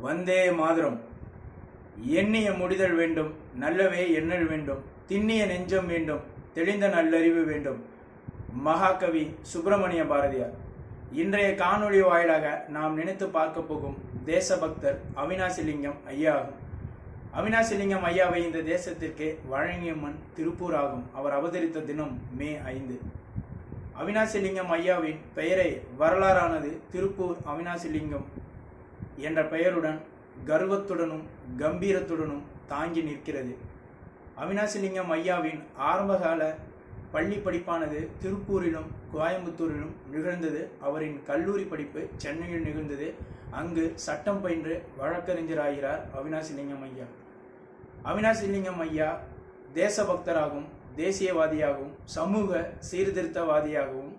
வந்தே மாதரம். எண்ணிய முடிதல் வேண்டும் நல்லவே எண்ணல் வேண்டும் திண்ணிய நெஞ்சம் வேண்டும் தெளிந்த நல்லறிவு வேண்டும். மகாகவி சுப்பிரமணிய பாரதியார். இன்றைய காணொளி வாயிலாக நாம் நினைத்து பார்க்க போகும் தேசபக்தர் அவினாசிலிங்கம் ஐயா ஆகும். அவினாசிலிங்கம் ஐயாவை இந்த தேசத்திற்கு வழங்கிய மண் திருப்பூர் ஆகும். அவர் அவதரித்த தினம் மே ஐந்து. அவினாசிலிங்கம் ஐயாவின் பெயரை வரலாறானது திருப்பூர் அவினாசிலிங்கம் என்ற பெயருடன் கர்வத்துடனும் கம்பீரத்துடனும் தாங்கி நிற்கிறது. அவினாசிலிங்கம் ஐயாவின் ஆரம்பகால பள்ளி படிப்பானது திருப்பூரிலும் கோயம்புத்தூரிலும் நிகழ்ந்தது. அவரின் கல்லூரி படிப்பு சென்னையில் நிகழ்ந்தது. அங்கு சட்டம் பயின்று வழக்கறிஞராகிறார் அவினாசிலிங்கம் ஐயா. அவினாசிலிங்கம் ஐயா தேசபக்தராகவும் தேசியவாதியாகவும் சமூக சீர்திருத்தவாதியாகவும்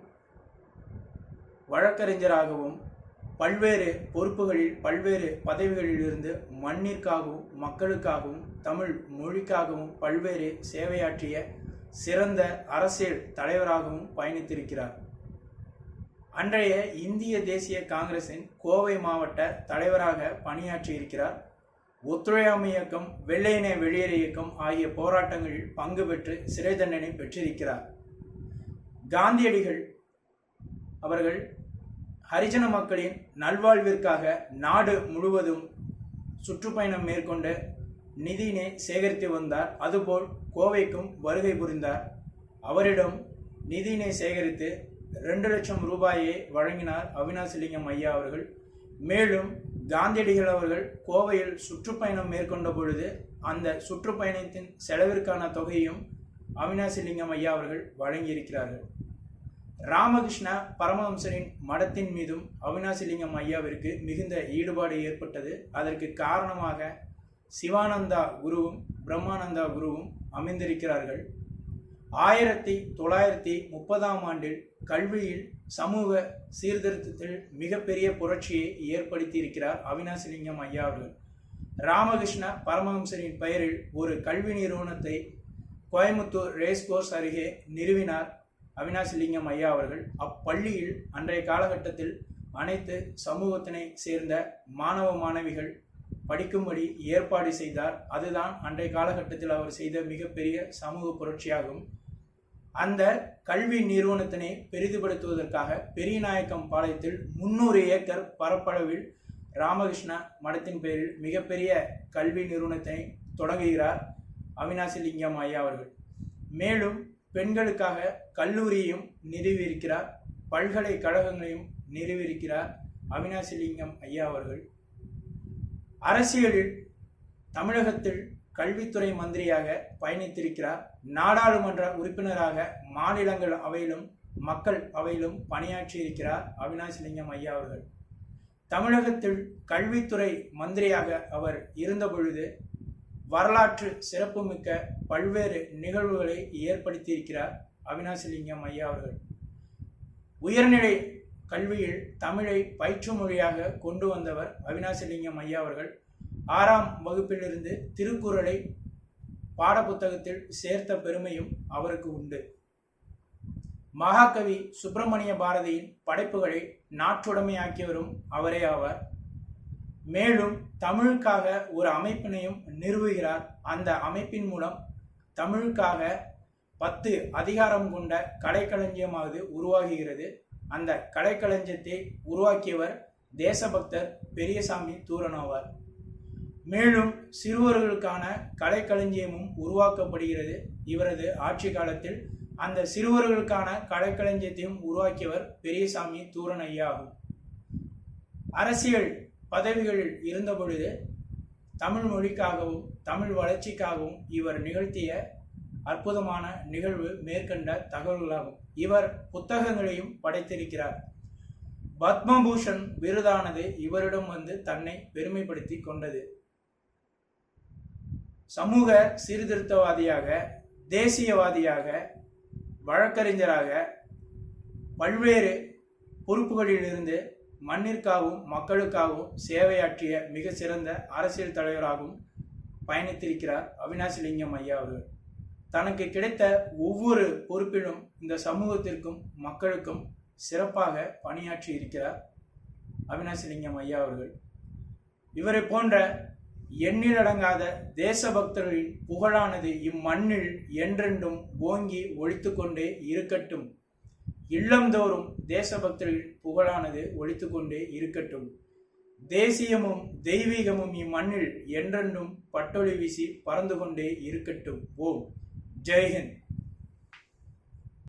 வழக்கறிஞராகவும் பல்வேறு பொறுப்புகளில் பல்வேறு பதவிகளில் இருந்து மண்ணிற்காகவும் மக்களுக்காகவும் தமிழ் மொழிக்காகவும் பல்வேறு சேவையாற்றிய சிறந்த அரசியல் தலைவராகவும் பயணித்திருக்கிறார். அன்றைய இந்திய தேசிய காங்கிரசின் கோவை மாவட்ட தலைவராக பணியாற்றியிருக்கிறார். ஒத்துழையாமை இயக்கம் வெள்ளையினை வெளியேறு இயக்கம் ஆகிய போராட்டங்களில் பங்கு பெற்று சிறை தண்டனை பெற்றிருக்கிறார். காந்தியடிகள் அவர்கள் ஹரிஜன மக்களின் நல்வாழ்விற்காக நாடு முழுவதும் சுற்றுப்பயணம் மேற்கொண்டு நிதியினை சேகரித்து வந்தார். அதுபோல் கோவைக்கும் வருகை புரிந்தார். அவரிடம் நிதியினை சேகரித்து ரெண்டு லட்சம் ரூபாயை வழங்கினார் அவினாசிலிங்கம் ஐயா அவர்கள். மேலும் காந்தியடிகள் அவர்கள் கோவையில் சுற்றுப்பயணம் மேற்கொண்ட பொழுது அந்த சுற்றுப்பயணத்தின் செலவிற்கான தொகையும் அவினாசிலிங்கம் ஐயா அவர்கள் வழங்கியிருக்கிறார்கள். ராமகிருஷ்ண பரமஹம்சரின் மடத்தின் மீதும் அவினாசிலிங்கம் ஐயாவிற்கு மிகுந்த ஈடுபாடு ஏற்பட்டது. அதற்கு காரணமாக சிவானந்தா குருவும் பிரம்மானந்தா குருவும் அமைந்திருக்கிறார்கள். ஆயிரத்தி தொள்ளாயிரத்தி முப்பதாம் ஆண்டில் கல்வியில் சமூக சீர்திருத்தத்தில் மிகப்பெரிய புரட்சியை ஏற்படுத்தியிருக்கிறார் அவினாசிலிங்கம் ஐயா அவர்கள். ராமகிருஷ்ண பரமஹம்சரின் பெயரில் ஒரு கல்வி நிறுவனத்தை கோயம்புத்தூர் ரேஸ் கோர்ஸ் அருகே நிறுவினார். அவினாசிலிங்கம் ஐயா அவர்கள் அப்பள்ளியில் அன்றைய காலகட்டத்தில் அனைத்து சமூகத்தினை சேர்ந்த மாணவ மாணவிகள் படிக்கும்படி ஏற்பாடு செய்தார். அதுதான் அன்றைய காலகட்டத்தில் அவர் செய்த மிகப்பெரிய சமூக புரட்சியாகும். அந்த கல்வி நிறுவனத்தினை பெரிதுபடுத்துவதற்காக பெரியநாயக்கம் பாளையத்தில் முன்னூறு ஏக்கர் பரப்பளவில் ராமகிருஷ்ண மடத்தின் பேரில் மிகப்பெரிய கல்வி நிறுவனத்தினை தொடங்குகிறார் அவினாசிலிங்கம் ஐயா அவர்கள். மேலும் பெண்களுக்காக கல்லூரியையும் நிறுவியிருக்கிறார். பல்கலைக்கழகங்களையும் நிறுவியிருக்கிறார் அவினாசிலிங்கம் ஐயா அவர்கள். அரசியலில் தமிழகத்தில் கல்வித்துறை மந்திரியாக பயணித்திருக்கிறார். நாடாளுமன்ற உறுப்பினராக மாநிலங்கள் அவையிலும் மக்கள் அவையிலும் பணியாற்றியிருக்கிறார் அவினாசிலிங்கம் ஐயா அவர்கள். தமிழகத்தில் கல்வித்துறை மந்திரியாக அவர் இருந்தபொழுது வரலாற்று சிறப்புமிக்க பல்வேறு நிகழ்வுகளை ஏற்படுத்தியிருக்கிறார் அவினாசிலிங்கம் ஐயா அவர்கள். உயர்நிலை கல்வியில் தமிழை பயிற்று மொழியாக கொண்டு வந்தவர் அவினாசிலிங்கம் ஐயா அவர்கள். ஆறாம் வகுப்பிலிருந்து திருக்குறளை பாடப்புத்தகத்தில் சேர்த்த பெருமையும் அவருக்கு உண்டு. மகாகவி சுப்பிரமணிய பாரதியின் படைப்புகளை நாட்டுடைமையாக்கியவரும் அவரே ஆவார். மேலும் தமிழுக்காக ஒரு அமைப்பினையும் நிறுவுகிறார். அந்த அமைப்பின் மூலம் தமிழுக்காக பத்து அதிகாரம் கொண்ட கலைக்களஞ்சியமாவது உருவாகுகிறது அந்த கலைக்களஞ்சியத்தை உருவாக்கியவர் தேசபக்தர் பெரியசாமி தூரனாவார் மேலும் சிறுவர்களுக்கான கலைக்களஞ்சியமும் உருவாக்கப்படுகிறது. இவரது ஆட்சி காலத்தில் அந்த சிறுவர்களுக்கான கலைக்களஞ்சியத்தையும் உருவாக்கியவர் பெரியசாமி தூரன் ஐயா ஆகும். அரசியல் பதவிகளில் இருந்தபொழுது தமிழ் மொழிக்காகவும் தமிழ் வளர்ச்சிக்காகவும் இவர் நிகழ்த்திய அற்புதமான நிகழ்வு மேற்கண்ட தகவல்களாகும். இவர் புத்தகங்களையும் படைத்திருக்கிறார். பத்மபூஷன் விருதானது இவரிடம் வந்து தன்னை பெருமைப்படுத்தி கொண்டது. சமூக சீர்திருத்தவாதியாக தேசியவாதியாக வழக்கறிஞராக பல்வேறு பொறுப்புகளிலிருந்து மண்ணிற்காகவும் மக்களுக்காகவும் சேவையாற்றிய மிக சிறந்த அரசியல் தலைவராகவும் பயணித்திருக்கிறார் அவினாசிலிங்கம் ஐயா அவர்கள். தனக்கு கிடைத்த ஒவ்வொரு பொறுப்பிலும் இந்த சமூகத்திற்கும் மக்களுக்கும் சிறப்பாக பணியாற்றி இருக்கிறார் அவினாசிலிங்கம் ஐயா அவர்கள். இவரை போன்ற எண்ணிலடங்காத தேசபக்தர்களின் புகழானது இம்மண்ணில் என்றென்றும் ஓங்கி ஒழித்துக்கொண்டே இருக்கட்டும். இல்லந்தோறும் தேசபக்தர்களின் புகழானது ஒழித்துக்கொண்டே இருக்கட்டும். தேசியமும் தெய்வீகமும் இம்மண்ணில் என்றென்றும் பட்டொளி வீசி பறந்து கொண்டே இருக்கட்டும். ஓம். ஜெய்ஹிந்த்